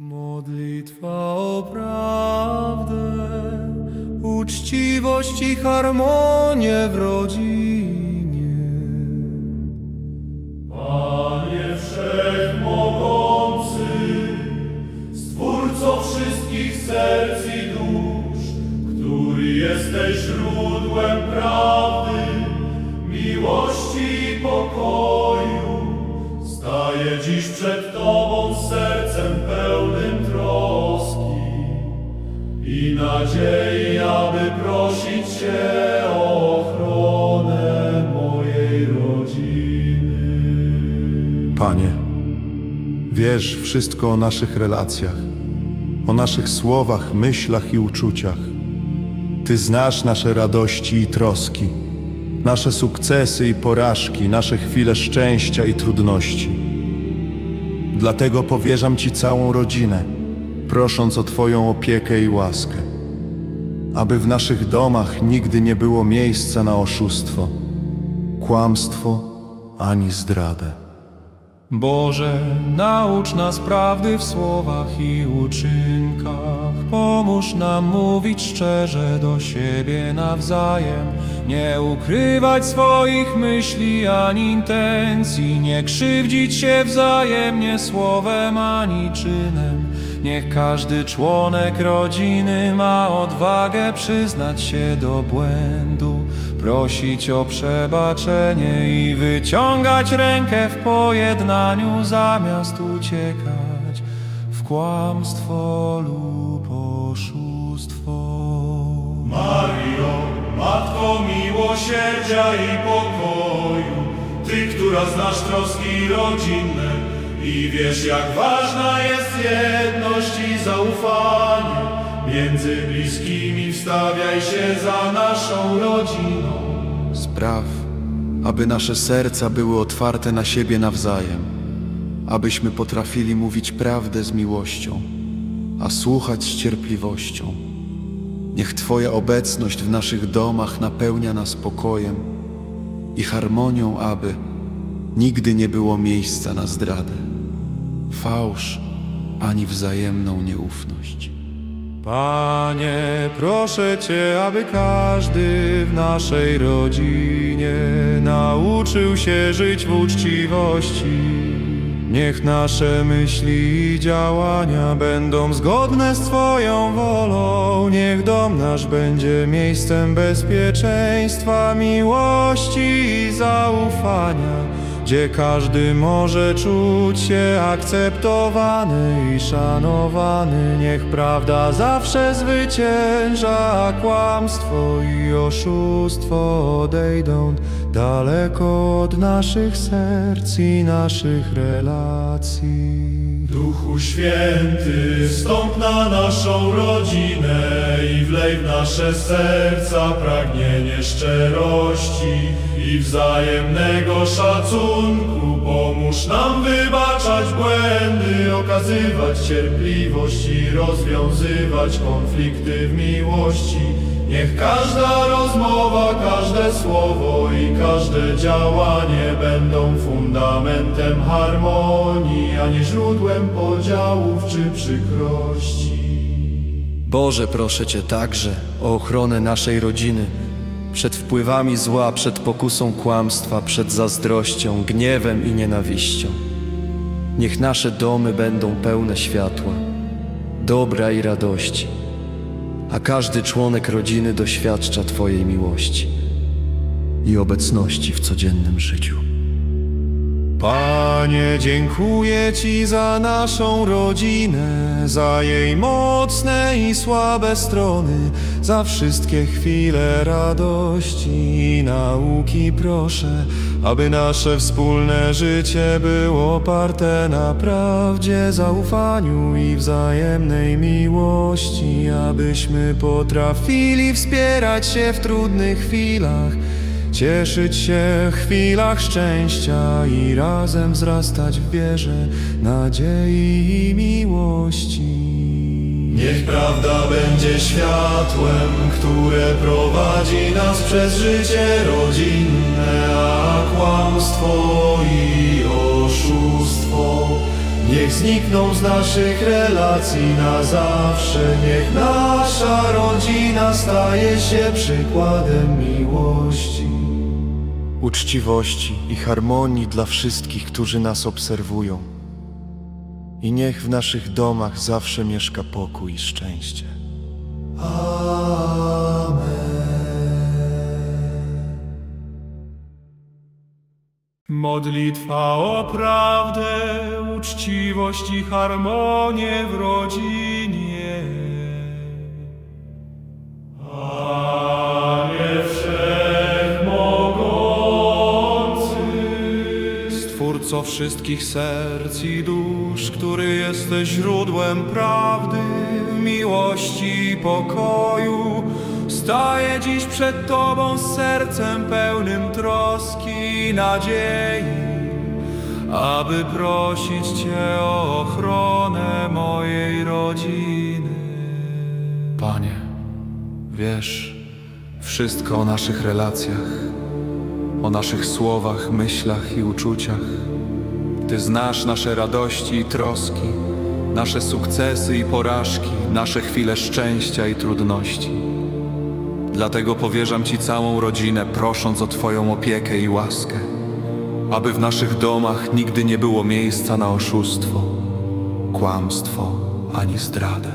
Modlitwa o prawdę, uczciwość i harmonię w rodzinie. Panie Wszechmogący, Stwórco wszystkich serc i dusz, który jesteś źródłem prawdy, miłości i pokoju, staję dziś przed Tobą pełnym troski i nadziei, aby prosić Cię o ochronę mojej rodziny. Panie, wiesz wszystko o naszych relacjach, o naszych słowach, myślach i uczuciach. Ty znasz nasze radości i troski, nasze sukcesy i porażki, nasze chwile szczęścia i trudności. Dlatego powierzam Ci całą rodzinę, prosząc o Twoją opiekę i łaskę, aby w naszych domach nigdy nie było miejsca na oszustwo, kłamstwo ani zdradę. Boże, naucz nas prawdy w słowach i uczynkach. Pomóż nam mówić szczerze do siebie nawzajem. Nie ukrywać swoich myśli ani intencji. Nie krzywdzić się wzajemnie słowem ani czynem. Niech każdy członek rodziny ma odwagę przyznać się do błędu, prosić o przebaczenie i wyciągać rękę w pojednaniu zamiast uciekać w kłamstwo oszustwo. Mario, Matko miłosierdzia i pokoju, Ty, która znasz troski rodzinne i wiesz, jak ważna jest jedność i zaufanie. Między bliskimi wstawiaj się za naszą rodziną. Spraw, aby nasze serca były otwarte na siebie nawzajem, abyśmy potrafili mówić prawdę z miłością, a słuchać z cierpliwością. Niech Twoja obecność w naszych domach napełnia nas pokojem i harmonią, aby nigdy nie było miejsca na zdradę, fałsz ani wzajemną nieufność. Panie, proszę Cię, aby każdy w naszej rodzinie nauczył się żyć w uczciwości. Niech nasze myśli i działania będą zgodne z Twoją wolą. Niech dom nasz będzie miejscem bezpieczeństwa, miłości i zaufania gdzie każdy może czuć się akceptowany i szanowany. Niech prawda zawsze zwycięża, a kłamstwo i oszustwo odejdą daleko od naszych serc i naszych relacji. Duchu Święty, stąp na naszą rodzinę i wlej w nasze serca pragnienie szczerości i wzajemnego szacunku. Pomóż nam wybaczać błędy, okazywać cierpliwość i rozwiązywać konflikty w miłości. Niech każda rozmowa, każde słowo i każde działanie będą fundamentem harmonii, a nie źródłem podziałów czy przykrości. Boże, proszę Cię także o ochronę naszej rodziny przed wpływami zła, przed pokusą kłamstwa, przed zazdrością, gniewem i nienawiścią. Niech nasze domy będą pełne światła, dobra i radości, a każdy członek rodziny doświadcza Twojej miłości i obecności w codziennym życiu. Panie, dziękuję Ci za naszą rodzinę, za jej mocne i słabe strony, za wszystkie chwile radości i nauki. Proszę, aby nasze wspólne życie było oparte na prawdzie, zaufaniu i wzajemnej miłości, abyśmy potrafili wspierać się w trudnych chwilach. Cieszyć się w chwilach szczęścia i razem wzrastać w wierze, nadziei i miłości. Niech prawda będzie światłem, które prowadzi nas przez życie rodzinne, a kłamstwo i oszustwo Niech znikną z naszych relacji na zawsze Niech nasza rodzina staje się przykładem miłości uczciwości i harmonii dla wszystkich, którzy nas obserwują. I niech w naszych domach zawsze mieszka pokój i szczęście. Modlitwa o prawdę, uczciwość i harmonię w rodzinie. Panie Wszechmogący, Stwórco wszystkich serc i dusz, który jesteś źródłem prawdy, miłości i pokoju, staję dziś przed Tobą z sercem pełnym troski i nadziei, aby prosić Cię o ochronę mojej rodziny. Panie, wiesz wszystko o naszych relacjach o naszych słowach, myślach i uczuciach. Ty znasz nasze radości i troski, nasze sukcesy i porażki, nasze chwile szczęścia i trudności. Dlatego powierzam Ci całą rodzinę, prosząc o Twoją opiekę i łaskę, aby w naszych domach nigdy nie było miejsca na oszustwo, kłamstwo ani zdradę.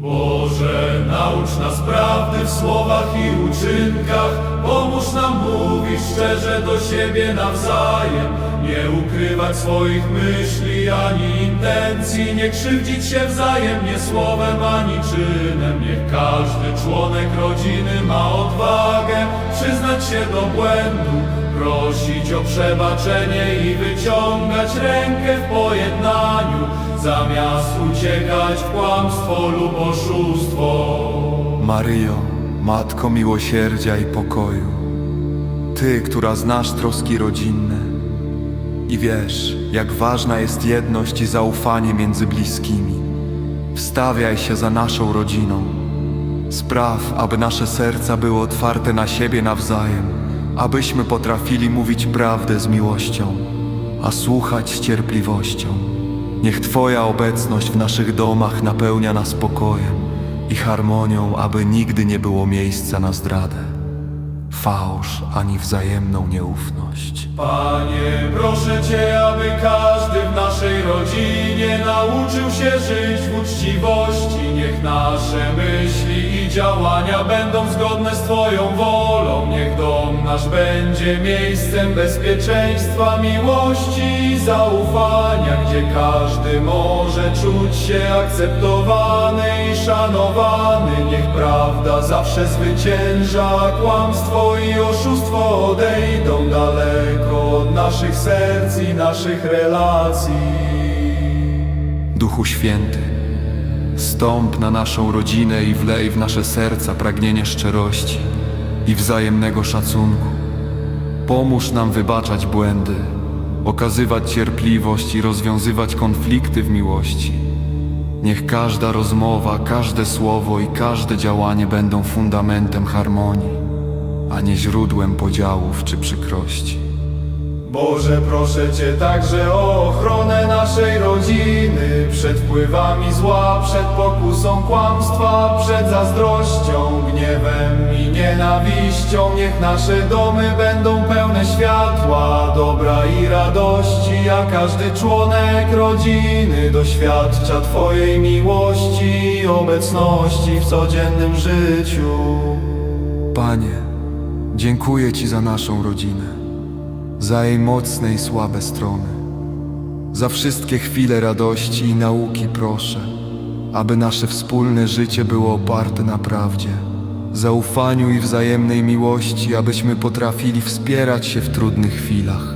Boże, naucz nas prawdy w słowach i uczynkach. Pomóż nam mówić szczerze do siebie nawzajem. Nie ukrywać swoich myśli ani intencji. Nie krzywdzić się wzajemnie słowem ani czynem. Niech każdy członek rodziny ma odwagę przyznać się do błędu. Prosić o przebaczenie i wyciągać rękę w pojednaniu Zamiast uciekać w kłamstwo lub oszustwo Maryjo, Matko miłosierdzia i pokoju, Ty, która znasz troski rodzinne i wiesz, jak ważna jest jedność i zaufanie między bliskimi, wstawiaj się za naszą rodziną. Spraw, aby nasze serca były otwarte na siebie nawzajem, abyśmy potrafili mówić prawdę z miłością, a słuchać z cierpliwością. Niech Twoja obecność w naszych domach napełnia nas pokojem i harmonią, aby nigdy nie było miejsca na zdradę, fałsz ani wzajemną nieufność. Panie, proszę Cię, aby każdy w naszej rodzinie nauczył się żyć w uczciwości. Niech nasze myśli działania będą zgodne z Twoją wolą. Niech dom nasz będzie miejscem bezpieczeństwa, miłości i zaufania, gdzie każdy może czuć się akceptowany i szanowany. Niech prawda zawsze zwycięża, kłamstwo i oszustwo odejdą daleko od naszych serc i naszych relacji. Duchu Święty, stąp na naszą rodzinę i wlej w nasze serca pragnienie szczerości i wzajemnego szacunku. Pomóż nam wybaczać błędy, okazywać cierpliwość i rozwiązywać konflikty w miłości. Niech każda rozmowa, każde słowo i każde działanie będą fundamentem harmonii, a nie źródłem podziałów czy przykrości. Boże, proszę Cię także o ochronę naszej rodziny przed wpływami zła, przed pokusą kłamstwa, przed zazdrością, gniewem i nienawiścią. Niech nasze domy będą pełne światła, dobra i radości, a każdy członek rodziny doświadcza Twojej miłości i obecności w codziennym życiu. Panie, dziękuję Ci za naszą rodzinę, za jej mocne i słabe strony, za wszystkie chwile radości i nauki proszę, aby nasze wspólne życie było oparte na prawdzie, zaufaniu i wzajemnej miłości, abyśmy potrafili wspierać się w trudnych chwilach,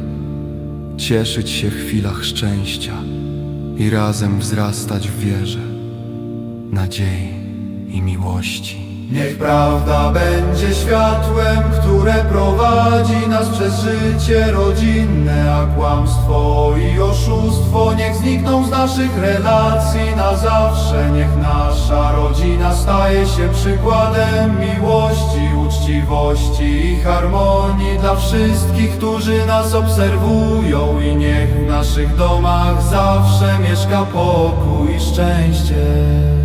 cieszyć się w chwilach szczęścia i razem wzrastać w wierze, nadziei i miłości. Niech prawda będzie światłem, które prowadzi nas przez życie rodzinne, a kłamstwo i oszustwo niech znikną z naszych relacji na zawsze. Niech nasza rodzina staje się przykładem miłości, uczciwości i harmonii dla wszystkich, którzy nas obserwują i niech w naszych domach zawsze mieszka pokój i szczęście.